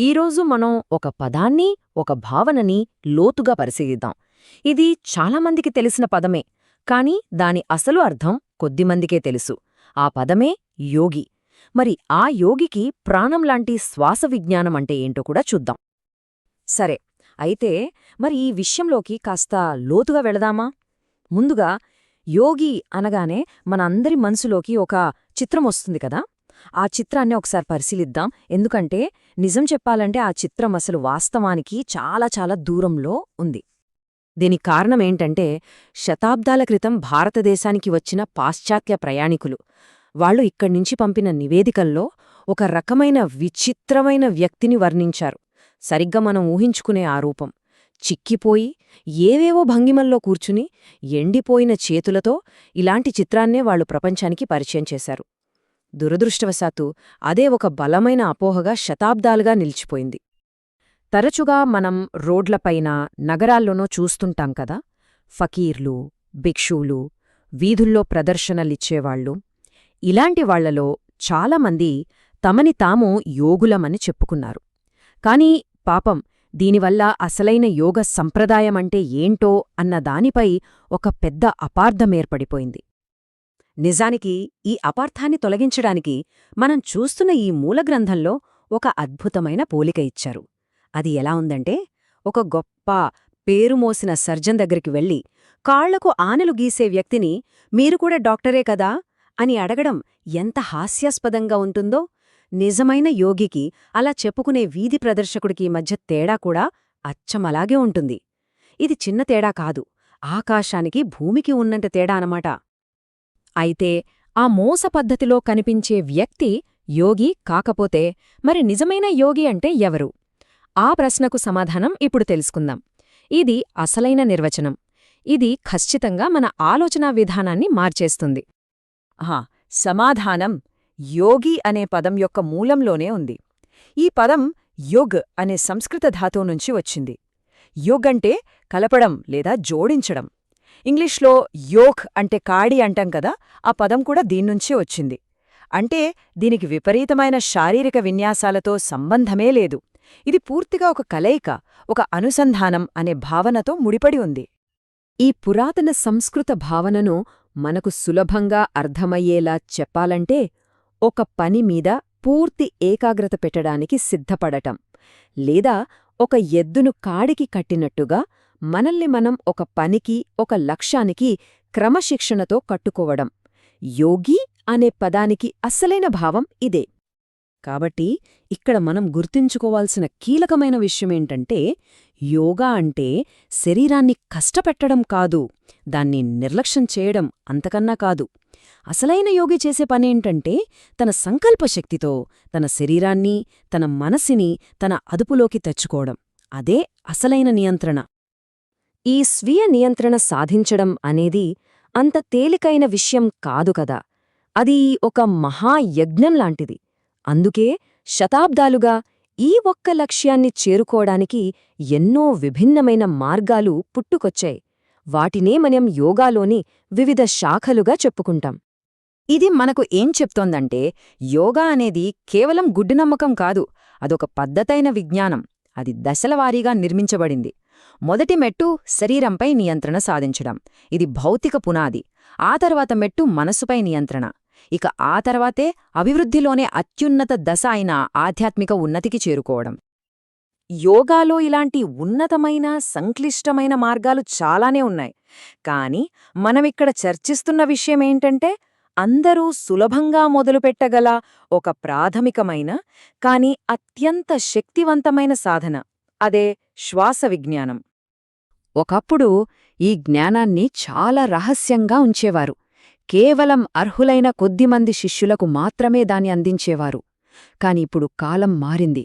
ఈరోజు మనం ఒక పదాన్ని ఒక భావనని లోతుగా పరిశీలిద్దాం. ఇది చాలామందికి తెలిసిన పదమే కాని దాని అసలు అర్థం కొద్దిమందికే తెలుసు. ఆ పదమే యోగి. మరి ఆ యోగికి ప్రాణంలాంటి శ్వాస విజ్ఞానం అంటే ఏంటో కూడా చూద్దాం. సరే అయితే మరి ఈ విషయంలోకి కాస్త లోతుగా వెళదామా? ముందుగా యోగి అనగానే మన అందరి మనసులోకి ఒక చిత్రం వస్తుంది కదా? ఆ చిత్రాన్ని ఒకసారి పరిశీలిద్దాం. ఎందుకంటే నిజం చెప్పాలంటే ఆ చిత్రం అసలు వాస్తవానికి చాలా చాలా దూరంలో ఉంది. దీనికి కారణమేంటంటే శతాబ్దాల క్రితం భారతదేశానికి వచ్చిన పాశ్చాత్య ప్రయాణికులు వాళ్ళు ఇక్కడ్నించి పంపిన నివేదికల్లో ఒక రకమైన విచిత్రమైన వ్యక్తిని వర్ణించారు. సరిగ్గా మనం ఊహించుకునే ఆ రూపం. చిక్కిపోయి ఏవేవో భంగిమల్లో కూర్చుని ఎండిపోయిన చేతులతో ఇలాంటి చిత్రాన్నే వాళ్ళు ప్రపంచానికి పరిచయం చేశారు. దురదృష్టవశాత్తు అదే ఒక బలమైన అపోహగా శతాబ్దాలుగా నిలిచిపోయింది. తరచుగా మనం రోడ్లపైన నగరాల్లోనో చూస్తుంటాం కదా? ఫకీర్లు భిక్షువులు వీధుల్లో ప్రదర్శనలిచ్చేవాళ్ళు ఇలాంటి వాళ్ళలో చాలామంది తమని తాము యోగులమని చెప్పుకున్నారు. కాని పాపం దీనివల్ల అసలైన యోగ సంప్రదాయమంటే ఏంటో అన్న దానిపై ఒక పెద్ద అపార్థమేర్పడిపోయింది నిజానికి ఈ అపార్థాన్ని తొలగించడానికి మనం చూస్తున్న ఈ మూలగ్రంథంలో ఒక అద్భుతమైన పోలిక ఇచ్చారు. అది ఎలా ఉందంటే ఒక గొప్ప పేరుమోసిన సర్జన్ దగ్గరికి వెళ్ళి కాళ్ళకు ఆనలు గీసే వ్యక్తిని మీరు కూడా డాక్టరే కదా? అని అడగడం ఎంత హాస్యాస్పదంగా ఉంటుందో నిజమైన యోగికి అలా చెప్పుకునే వీధి ప్రదర్శకుడికి మధ్య తేడా కూడా అచ్చమలాగే ఉంటుంది. ఇది చిన్న తేడా కాదు ఆకాశానికి భూమికి ఉన్నంత తేడా అనమాట అయితే ఆ మోస పద్ధతిలో కనిపించే వ్యక్తి యోగి కాకపోతే మరి నిజమైన యోగి అంటే ఎవరు? ఆ ప్రశ్నకు సమాధానం ఇప్పుడు తెలుసుకుందాం. ఇది అసలైన నిర్వచనం. ఇది ఖచ్చితంగా మన ఆలోచనా విధానాన్ని మార్చేస్తుంది. ఆహా సమాధానం యోగి అనే పదం యొక్క మూలంలోనే ఉంది. ఈ పదం యోగ్ అనే సంస్కృత ధాతువు నుంచి వచ్చింది. యోగ్ అంటే కలపడం లేదా జోడించడం. ఇంగ్లీష్లో యోక్ అంటే కాడి అంటాం కదా ఆ పదం కూడా దీన్నుంచే వచ్చింది. అంటే దీనికి విపరీతమైన శారీరక విన్యాసాలతో సంబంధమే లేదు. ఇది పూర్తిగా ఒక కలయిక ఒక అనుసంధానం అనే భావనతో ముడిపడి ఉంది. ఈ పురాతన సంస్కృత భావనను మనకు సులభంగా అర్థమయ్యేలా చెప్పాలంటే ఒక పని మీద పూర్తి ఏకాగ్రత పెట్టడానికి సిద్ధపడటం లేదా ఒక ఎద్దును కాడికి కట్టినట్టుగా మనల్ని మనం ఒక పనికి ఒక లక్ష్యానికి క్రమశిక్షణతో కట్టుకోవడం. యోగి అనే పదానికి అస్సలైన భావం ఇదే. కాబట్టి ఇక్కడ మనం గుర్తుంచుకోవాల్సిన కీలకమైన విషయమేంటంటే యోగా అంటే శరీరాన్ని కష్టపెట్టడం కాదు దాన్ని నిర్లక్ష్యం చేయడం అంతకన్నా కాదు. అసలైన యోగి చేసే పనేంటంటే తన సంకల్పశక్తితో తన శరీరాన్ని తన మనసిని తన అదుపులోకి తెచ్చుకోవడం. అదే అసలైన నియంత్రణ. ఈ స్వీయ నియంత్రణ సాధించడం అనేది అంత తేలికైన విషయం కాదు కదా. అది ఒక మహాయజ్ఞం లాంటిది. అందుకే శతాబ్దాలుగా ఈ ఒక్క లక్ష్యాన్ని చేరుకోవడానికి ఎన్నో విభిన్నమైన మార్గాలు పుట్టుకొచ్చాయి. వాటినే మనం యోగాలోని వివిధ శాఖలుగా చెప్పుకుంటాం. ఇది మనకు ఏం చెప్తోందంటే యోగా అనేది కేవలం గుడ్డినమ్మకం కాదు అదొక పద్ధతైన విజ్ఞానం. అది దశలవారీగా నిర్మించబడింది. మొదటి మెట్టు శరీరంపై నియంత్రణ సాధించడం. ఇది భౌతిక పునాది. ఆ తర్వాత మెట్టు మనసుపై నియంత్రణ. ఇక ఆ తర్వాతే అభివృద్ధిలోనే అత్యున్నత దశ అయిన ఆధ్యాత్మిక ఉన్నతికి చేరుకోవడం. యోగాలో ఇలాంటి ఉన్నతమైన సంక్లిష్టమైన మార్గాలు చాలానే ఉన్నాయి. కాని మనమిక్కడ చర్చిస్తున్న విషయమేంటంటే అందరూ సులభంగా మొదలుపెట్టగల ఒక ప్రాథమికమైన కాని అత్యంత శక్తివంతమైన సాధన. అదే శ్వాస విజ్ఞానం. ఒకప్పుడు ఈ జ్ఞానాన్ని చాలా రహస్యంగా ఉంచేవారు. కేవలం అర్హులైన కొద్దిమంది శిష్యులకు మాత్రమే దాన్ని అందించేవారు. కాని ఇప్పుడు కాలం మారింది.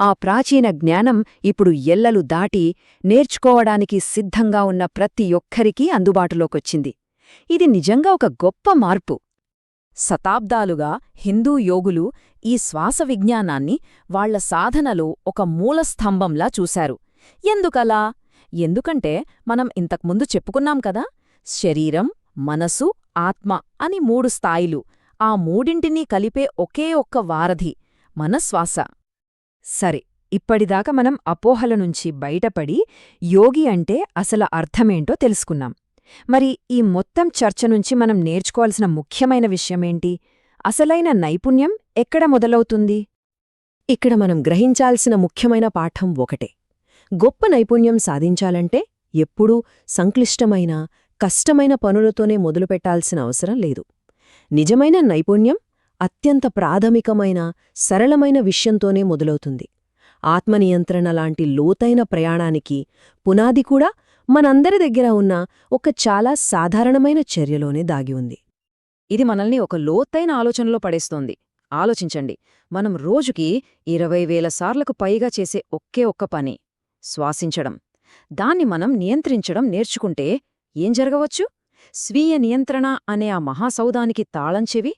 ఆ ప్రాచీన జ్ఞానం ఇప్పుడు ఎల్లలు దాటి నేర్చుకోవడానికి సిద్ధంగా ఉన్న ప్రతి ఒక్కరికీ అందుబాటులోకొచ్చింది. ఇది నిజంగా ఒక గొప్ప మార్పు. శతాబ్దాలుగా హిందూ యోగులు ఈ శ్వాస విజ్ఞానాన్ని వాళ్ళ సాధనలో ఒక మూలస్తంభంలా చూశారు. ఎందుకలా? ఎందుకంటే మనం ఇంతకుముందు చెప్పుకున్నాం కదా శరీరం మనసు ఆత్మ అని మూడు స్థాయిలు. ఆ మూడింటినీ కలిపే ఒకే ఒక్క వారధి మన శ్వాస సరే ఇప్పటిదాకా మనం అపోహల నుంచి బయటపడి యోగి అంటే అసలు అర్థమేంటో తెలుసుకున్నాం. మరి ఈ మొత్తం చర్చ నుంచి మనం నేర్చుకోవాల్సిన ముఖ్యమైన విషయమేంటి? అసలైన నైపుణ్యం ఎక్కడ మొదలవుతుంది? ఇక్కడ మనం గ్రహించాల్సిన ముఖ్యమైన పాఠం ఒకటే. గొప్ప నైపుణ్యం సాధించాలంటే ఎప్పుడూ సంక్లిష్టమైన కష్టమైన పనులతోనే మొదలుపెట్టాల్సిన అవసరం లేదు. నిజమైన నైపుణ్యం అత్యంత ప్రాథమికమైన సరళమైన విషయంతోనే మొదలవుతుంది. ఆత్మనియంత్రణ లాంటి లోతైన ప్రయాణానికి పునాది కూడా మనందరి దగ్గర ఉన్న ఒక చాలా సాధారణమైన చర్యలోనే దాగి ఉంది. ఇది మనల్ని ఒక లోతైన ఆలోచనలో పడేస్తోంది. ఆలోచించండి మనం రోజుకి ఇరవై వేల సార్లకు పైగా చేసే ఒకే ఒక్క పని. శ్వాసించడం. దాన్ని మనం నియంత్రించడం నేర్చుకుంటే ఏం జరగవచ్చు? స్వీయ నియంత్రణ అనే ఆ మహాసౌదానికి తాళంచెవి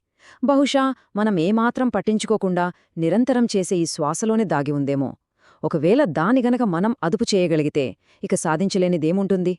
బహుశా మనం ఏమాత్రం పట్టించుకోకుండా నిరంతరం చేసే ఈ శ్వాసలోనే దాగి ఉందేమో. ఒకవేళ దాని గనక మనం అదుపు చేయగలిగితే ఇక సాధించలేనిదేముంటుంది?